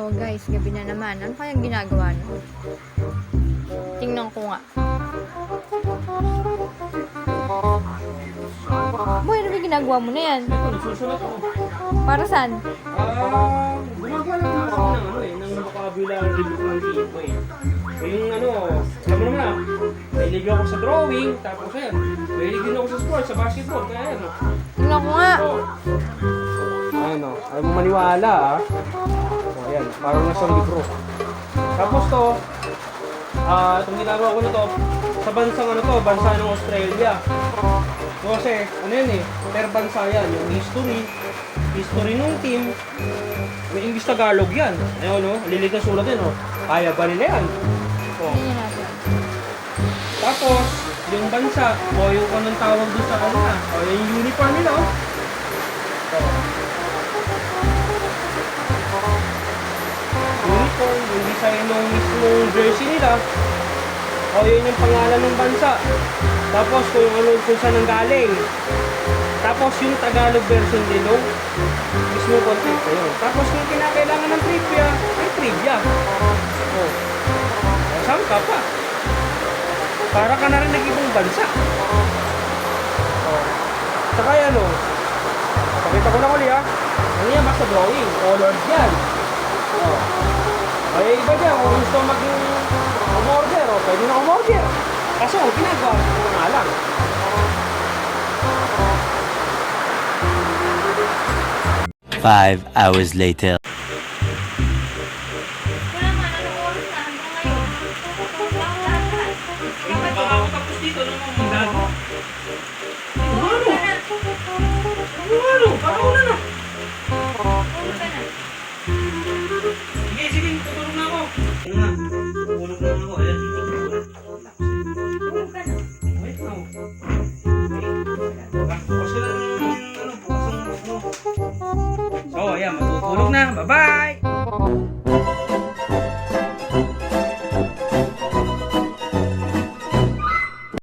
Oh guys, gabi na naman. Ano kayang ginagawa no? Tingnan ko nga. Boy, ano ba ginagawa mo na yan? Para saan? Ah, gumagawa lang ako ng ano eh, vocabulary book ng tipo eh. Eh, Yung ano, alam mo naman ah, mahilig ako sa drawing, tapos ayan, mahilig din ako sa sports, sa basketball, kaya ano. Tingnan ko nga. Oh. Ano, ayaw mo maniwala ah. Ayan, parang nasa libro. Tapos to, ah, itong ginagawa ko na to, sa bansang ano to, bansa ng Australia. Kasi, ano yan eh, per bansa yan, yung history, history nung team, may English Tagalog yan. Ayun, no? Lilig na sulat yan, oh. Kaya ba nila yan? Oh. Tapos, yung bansa, o yung anong tawag doon sa na, o yung uniform nila, oh. Oh. Design ng mismong jersey nila, o yun yung pangalan ng bansa. Tapos kung ano kung saan ang galing. Tapos yung Tagalog version din no? mismo content ko yun. Tapos kung kinakailangan ng trivia, ay trivia. Oh. Saan ka pa? Para ka na rin nag-ibang bansa. Oh. Saka yan o. Pakita ko lang ulit ha. Ano yan basta drawing. Colored yan. Oh. Ay iba dyan. Kung gusto maging umorder, o pwede na umorder. Kaso ginagawa ko nga lang. Five hours later. Tapos dito, ano So, ayan, matutulog na. Bye-bye!